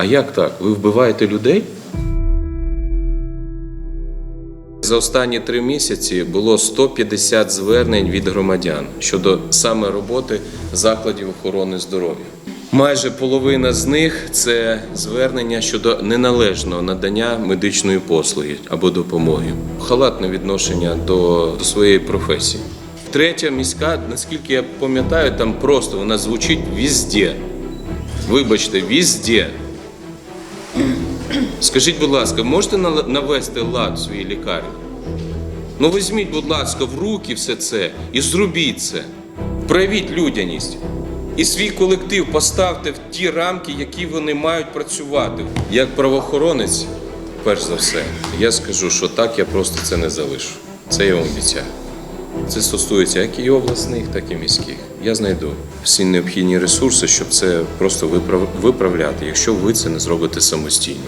А як так? Ви вбиваєте людей? За останні три місяці було 150 звернень від громадян щодо саме роботи закладів охорони здоров'я. Майже половина з них це звернення щодо неналежного надання медичної послуги або допомоги, халатне відношення до, своєї професії. Третя міська, наскільки я пам'ятаю, там просто вона звучить візде. Вибачте, візде. Скажіть, будь ласка, можете навести лад в своїй лікарні? Ну візьміть, будь ласка, в руки все це і зробіть це. Проявіть людяність. І свій колектив поставте в ті рамки, які вони мають працювати. Як правоохоронець, перш за все, я скажу, що так я просто це не залишу. Це я вам обіцяю. Це стосується як і обласних, так і міських. Я знайду всі необхідні ресурси, щоб це просто виправ- виправляти, якщо ви це не зробите самостійно.